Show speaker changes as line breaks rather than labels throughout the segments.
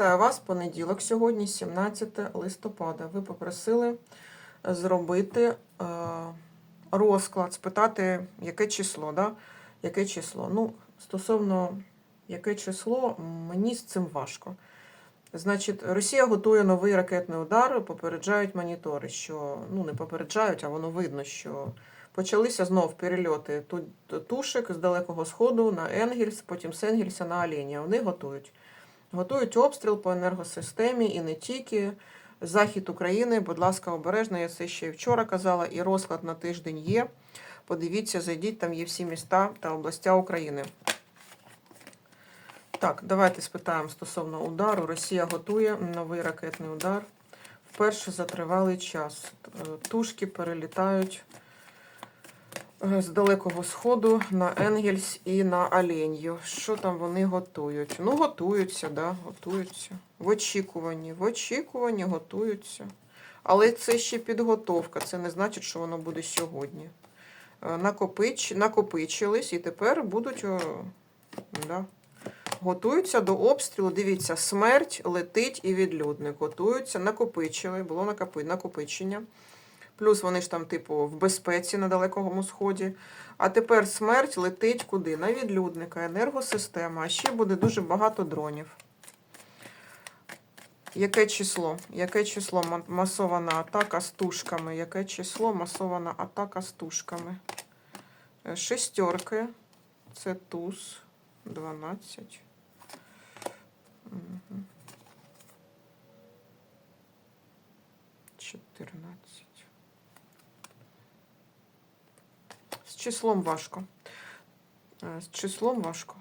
Вітаю вас. Понеділок сьогодні, 17 листопада. Ви попросили зробити е, розклад, спитати, яке число, да? Яке число? Ну, стосовно яке число, мені з цим важко. Значить, Росія готує новий ракетний удар, попереджають монітори, що ну не попереджають, а воно видно, що почалися знов перельоти ту- тушек з Далекого Сходу на Енгельс, потім з Енгельса на Оленя. Вони готують. Готують обстріл по енергосистемі і не тільки. Захід України, будь ласка, обережно, я це ще й вчора казала, і розклад на тиждень є. Подивіться, зайдіть, там є всі міста та областя України. Так, давайте спитаємо стосовно удару. Росія готує новий ракетний удар. Вперше за тривалий час. Е, Тушки перелітають з Далекого Сходу на Енгельс і на Оленью. Що там вони готують? Ну, готуються, да, готуються. В очікуванні, в очікуванні готуються. Але це ще підготовка. Це не значить, що воно буде сьогодні. Е, Накопич... Накопичились і тепер будуть. Да. Готуються до обстрілу. Дивіться, смерть летить і відлюдник. Готуються, накопичили, було накопи... накопичення. Плюс вони ж там, типу, в безпеці на Далекому Сході. А тепер смерть летить куди? На відлюдника, енергосистема, а ще буде дуже багато дронів. Яке число? Яке число масована атака з тушками? Яке число масована атака з тушками? Е, Шестерки. Це туз. 12. Мгм. 14. З числом важко. Е, З числом важко.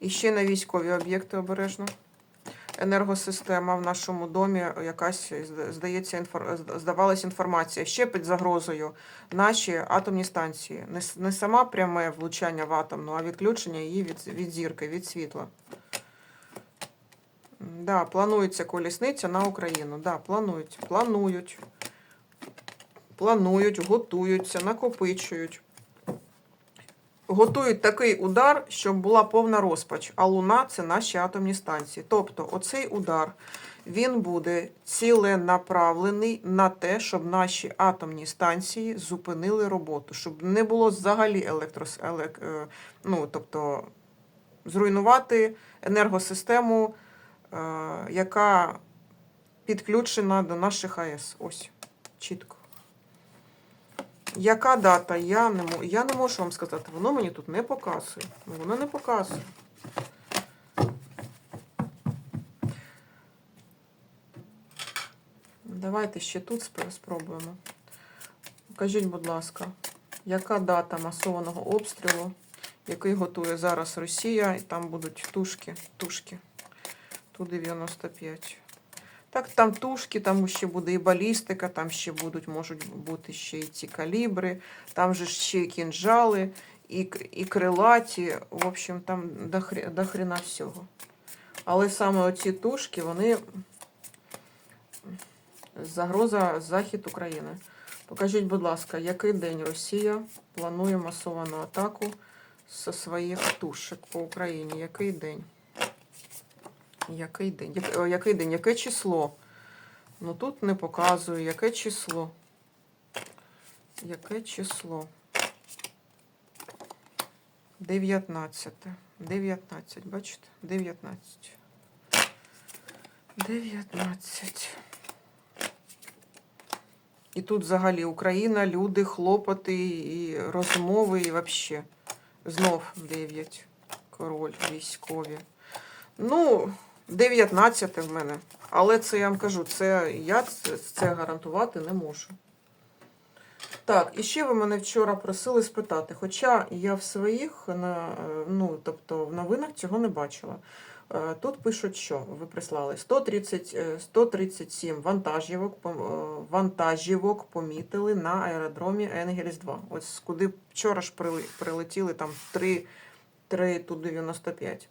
І ще на військові об'єкти обережно. Енергосистема в нашому домі якась зда- здається інфор... здавалась інформація ще під загрозою наші атомні станції. Не, не сама пряме влучання в атомну, а відключення її від, від зірки, від світла. Да, планується колісниця на Україну. Да, планують. Планують. Планують, готуються, накопичують. Готують такий удар, щоб була повна розпач. А Луна це наші атомні станції. Тобто, оцей удар він буде ціленаправлений на те, щоб наші атомні станції зупинили роботу, щоб не було взагалі електрос... елек... е, ну, тобто, зруйнувати енергосистему, е, яка підключена до наших АЕС. Ось, чітко. Яка дата? Я не, мо- я не можу вам сказати. Воно мені тут не показує. Воно не показує. Давайте ще тут спробуємо. Кажіть, будь ласка, яка дата масованого обстрілу, який готує зараз Росія, і там будуть тушки, тушки. Ту 95. Так, там тушки, там ще буде і балістика, там ще будуть, можуть бути ще і ці калібри, там же ще і кінжали, і, і крилаті. В общем, там до, хрена всього. Але саме оці тушки, вони загроза захід України. Покажіть, будь ласка, який день Росія планує масовану атаку зі своїх тушек по Україні? Який день? Який день? О, який день? Яке число? Ну тут не показую, яке число. Яке число? 19. 19, бачите? 19. 19. І тут взагалі Україна, люди, хлопоти і розмови, і взагалі. Знов 9. Король, військові. Ну, 19 в мене. Але це я вам кажу, це я це, гарантувати не можу. Так, і ще ви мене вчора просили спитати, хоча я в своїх, е, ну, тобто в новинах цього не бачила. Е, Тут пишуть, що ви прислали 130, е, 137 вантажівок, е, вантажівок помітили на аеродромі Енгельс 2. Ось куди вчора ж прилетіли там 3, 3 Ту-95.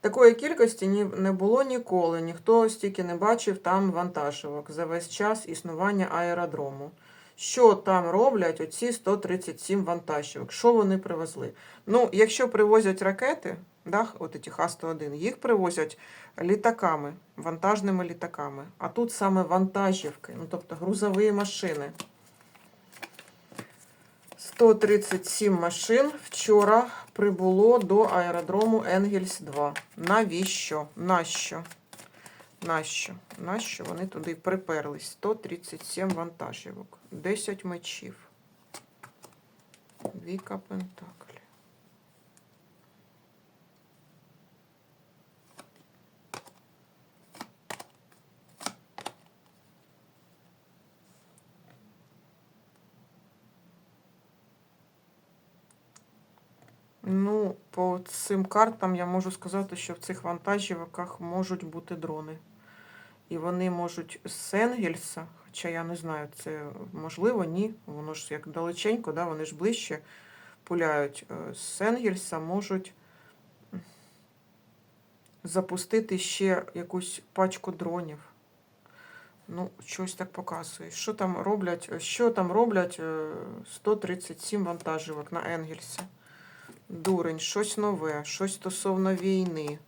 Такої кількості ні, не було ніколи. Ніхто стільки не бачив там вантажівок за весь час існування аеродрому. що там роблять оці 137 вантажівок, що вони привезли. Ну, якщо привозять ракети, да, от ці Х-101, їх привозять літаками, вантажними літаками. А тут саме вантажівки, ну тобто грузові машини. 137 машин вчора прибуло до аеродрому Енгельс 2. Навіщо? Нащо? Нащо? Нащо вони туди приперлись? 137 вантажівок, 10 мечів. Віка Пентаклі. Ну, по цим картам я можу сказати, що в цих вантажівках можуть бути дрони. І вони можуть з Енгельса, хоча я не знаю, це можливо, ні. Воно ж як далеченько, да, вони ж ближче пуляють. Е, З Енгельса можуть запустити ще якусь пачку дронів. Ну, щось так показує. Що там роблять? Що там роблять е, 137 вантажівок на Енгельсі? Дурень, щось нове, щось стосовно війни,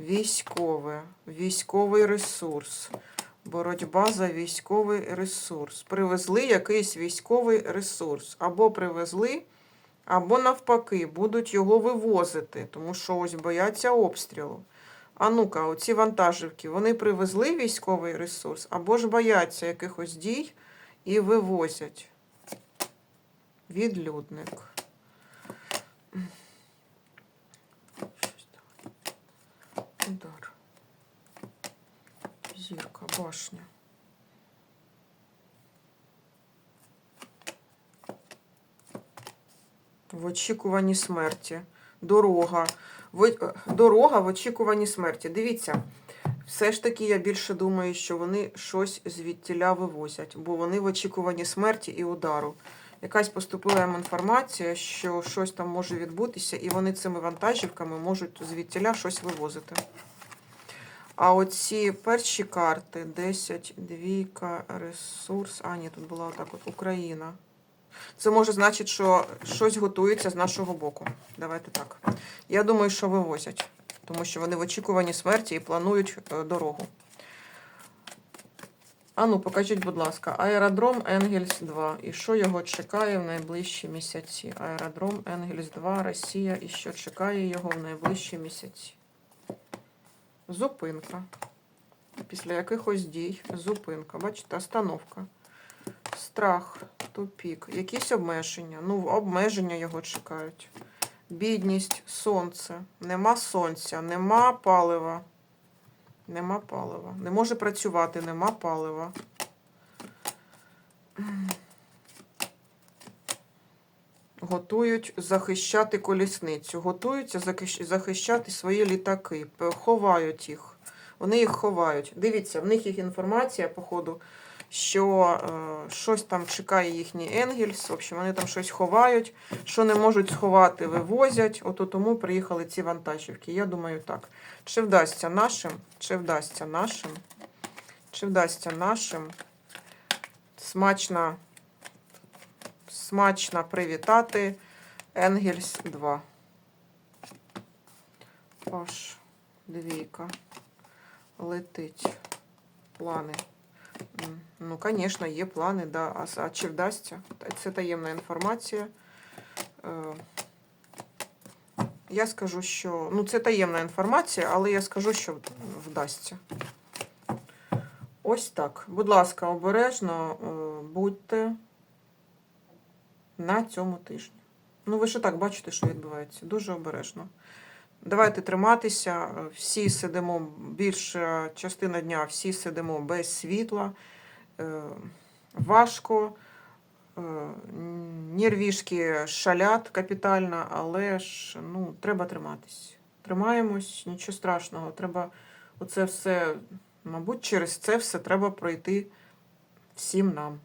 військове, військовий ресурс, боротьба за військовий ресурс. Привезли якийсь військовий ресурс. Або привезли, або навпаки, будуть його вивозити, тому що ось бояться обстрілу. А ну-ка, оці вантажівки, вони привезли військовий ресурс, або ж бояться якихось дій і вивозять. Відлюдник. Удар. Зірка, башня. В очікуванні смерті. Дорога. В... е, Дорога в очікуванні смерті. Дивіться, все ж таки я більше думаю, що вони щось звідтіля вивозять, бо вони в очікуванні смерті і удару. Якась поступила їм інформація, що щось там може відбутися, і вони цими вантажівками можуть звідтіля щось вивозити. А оці перші карти 10, двійка, ресурс. А, ні, тут була отак от Україна. Це може значить, що щось готується з нашого боку. Давайте так. Я думаю, що вивозять, тому що вони в очікуванні смерті і планують е, дорогу. А ну, покажіть, будь ласка, аеродром Енгельс 2. І що його чекає в найближчі місяці? Аеродром Енгельс 2, Росія. І що чекає його в найближчі місяці? Зупинка. Після якихось дій. Зупинка. Бачите, остановка. Страх, тупік. Якісь обмеження. Ну, обмеження його чекають. Бідність, сонце. Нема сонця, нема палива. Нема палива. Не може працювати, нема палива. Готують захищати колісницю. Готуються захищати свої літаки. Ховають їх. Вони їх ховають. Дивіться, в них їх інформація, походу, що е, щось там чекає їхній Енгельс. В общем, вони там щось ховають. Що не можуть сховати, вивозять. Ото тому приїхали ці вантажівки. Я думаю, так. Чи вдасться нашим? Чи вдасться нашим? Чи вдасться нашим смачно, смачно привітати Енгельс 2. Паш, двійка. Летить. Плани. Ну, звісно, є плани, да. А, а чи вдасться? Це таємна інформація. Е, Я скажу, що. Ну, це таємна інформація, але я скажу, що вдасться. Ось так. Будь ласка, обережно е, будьте на цьому тижні. Ну, ви ж так бачите, що відбувається. Дуже обережно. Давайте триматися. Всі сидимо, більша частина дня, всі сидимо без світла. Е, Важко. Е, Нервішки шалять капітально, але ж ну, треба триматись. Тримаємось, нічого страшного. Треба оце все, мабуть, через це все треба пройти всім нам.